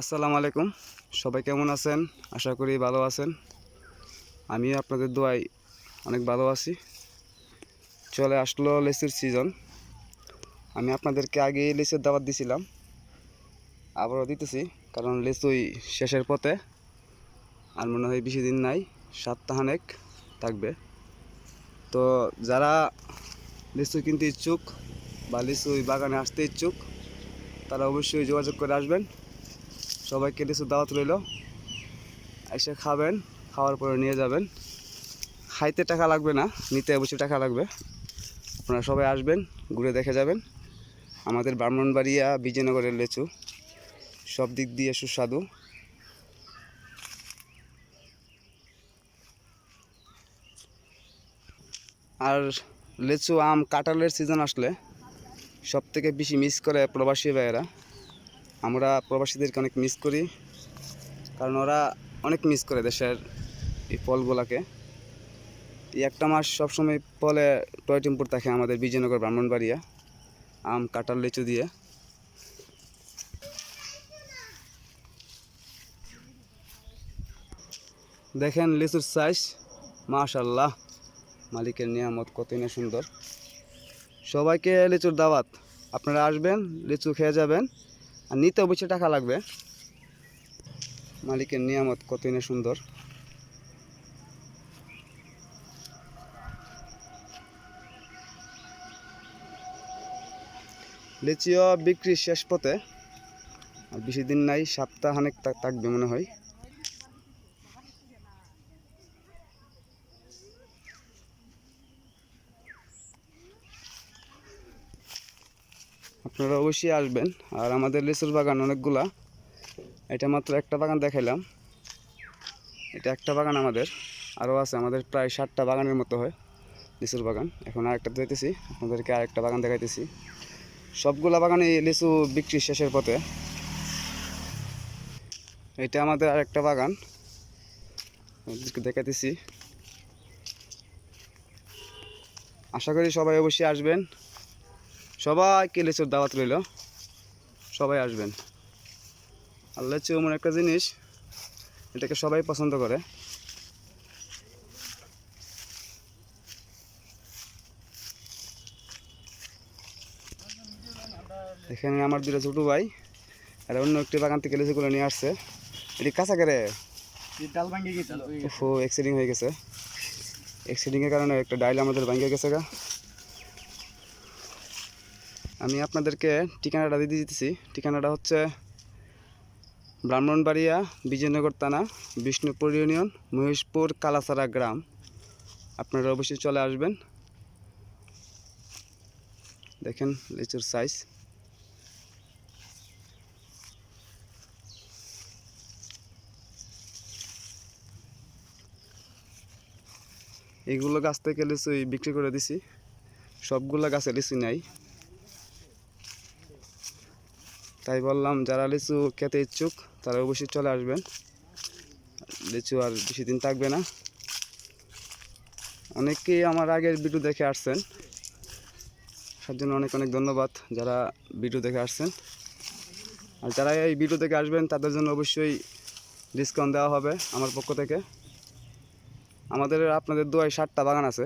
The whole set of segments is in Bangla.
আসসালামু আলাইকুম। সবাই কেমন আছেন? আশা করি ভালো আছেন। আমিও আপনাদের দোয়ায় অনেক ভালো আছি। চলে আসলো লেচুর সিজন আমি আপনাদেরকে আগে লেচুর দাওয়াত দিছিলাম। আবারও দিতেছি, কারণ লেচুই শেষের পথে। আর মনে হয় বেশি দিন নাই, সপ্তাহানেক থাকবে। তো যারা লিচু কিনতে ইচ্ছুক বা লিচু বাগানে আসতে ইচ্ছুক, তারা অবশ্যই যোগাযোগ করে আসবেন। সবাইকে লিচু দাওয়াত রইল। এসে খাবেন, খাওয়ার পরে নিয়ে যাবেন। খাইতে টাকা লাগবে না, নিতে অবশ্যই টাকা লাগবে। আপনারা সবাই আসবেন, ঘুরে দেখে যাবেন। আমাদের ব্রাহ্মণবাড়িয়া, বিজয়নগরের লিচু। সব দিক দিয়ে সুস্বাদু। আর লেচু, আম, কাঁঠালের সিজন আসলে সব থেকে বেশি মিস করে প্রবাসী ভাইয়েরা। আমরা প্রবাসীদেরকে অনেক মিস করি, কারণ ওরা অনেক মিস করে দেশের এই ফলগুলাকে। এই একটা মাস সবসময় ফলে টয় টেম্পুর থাকে আমাদের বিজয়নগর, ব্রাহ্মণবাড়িয়া, আম, কাঁঠাল, লিচু দিয়ে। দেখেন লিচুর সাইজ মাশাল্লাহ মালিকের নিয়ামত কতই না সুন্দর। সবাইকে লিচুর দাওয়াত। আপনারা আসবেন, লিচু খেয়ে যাবেন। আর নিতে অবশ্যই টাকা লাগবে। মালিকের নিয়ামত কতই না সুন্দর। লিচিও বিক্রি শেষ পথে। আর বেশি দিন নাই, সপ্তাহখানেক থাকবে মনে হয়। আপনারা অবশ্যই আসবেন। আর আমাদের লিচুর বাগান অনেকগুলা। এটা মাত্র একটা বাগান দেখাইলাম। এটা একটা বাগান আমাদের। আরও আছে, আমাদের প্রায় ষাটটা বাগানের মতো হয় লিচুর বাগান। এখন আরেকটা দেখতেছি আপনাদেরকে আরেকটা বাগান দেখাইতেছি। সবগুলা বাগানে লিচু বিক্রি শেষের পথে। এটা আমাদের আরেকটা বাগান। দেখাইতেছি। আশা করি সবাই অবশ্যই আসবেন। সবাইকে লিচুর দাওয়াত রইল? সবাই আসবেন। আর লিচু এমন একটা জিনিস এটাকে সবাই পছন্দ করে। এখানে আমার দুটো ছোটো ভাই আর অন্য একটি বাগান থেকে লিচুগুলো নিয়ে আসছে। এটি কাঁচা করে? ডাল ভাঙ্গি গেছিল ও এক্সিডিং হয়ে গেছে। এক্সিডিংয়ের কারণে একটা ডাইল আমাদের ভেঙে গেছে গা। আমি আপনাদেরকে ঠিকানাটা দিয়ে দিতেছি। ঠিকানাটা হচ্ছে ব্রাহ্মণবাড়িয়া, বিজয়নগর থানা, বিষ্ণুপুর ইউনিয়ন, মহেশপুর কালাসারা গ্রাম। আপনারা অবশ্যই চলে আসবেন। দেখেন, লিচুর সাইজ এইগুলো গাছ থেকে লিচু বিক্রি করে দিছি। সবগুলো গাছে লিচু নাই। তাই বললাম, যারা লিচু খেতে ইচ্ছুক, তারা অবশ্যই চলে আসবেন। লিচু আর বেশি দিন থাকবে না। অনেকেই আমার আগের ভিডিও দেখে আসছেন। তার জন্য অনেক অনেক ধন্যবাদ যারা ভিডিও দেখে আসছেন। আর যারা এই ভিডিও দেখে আসবেন, তাদের জন্য অবশ্যই ডিসকাউন্ট দেওয়া হবে আমার পক্ষ থেকে। আমাদের আপনাদের দোয়ায় ষাটটা বাগান আছে।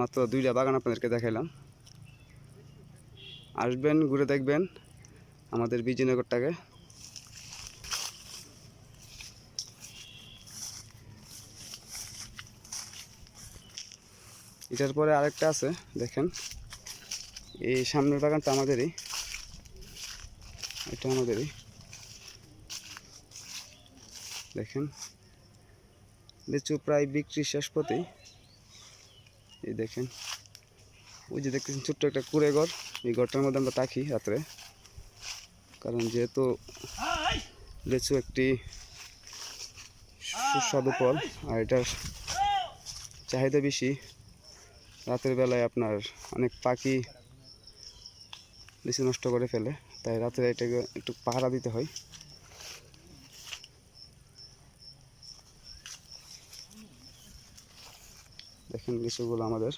মাত্র দুইটা বাগান আপনাদেরকে দেখাইলাম। আসবেন, ঘুরে দেখবেন। আমাদের বিজয়নগরটাকে। এটার পরে আরেকটা আছে, দেখেন। এই সামনের বাগানটা আমাদেরই। এটা আমাদেরই। দেখেন। লিচু প্রায় বিক্রি শেষ পথেই। এই দেখেন। ওই যে দেখতেছেন ছোট্ট একটা কুড়ে ঘর এই ঘরটার মধ্যে আমরা থাকি রাত্রে। কারণ যেহেতু লিচু একটি সুস্বাদু ফল, আর এটার চাহিদা বেশি, রাতের বেলায় আপনার অনেক পাখি লিচু নষ্ট করে ফেলে, তাই রাত্রে এটাকে একটু পাহারা দিতে হয়। দেখেন লিচুগুলো আমাদের।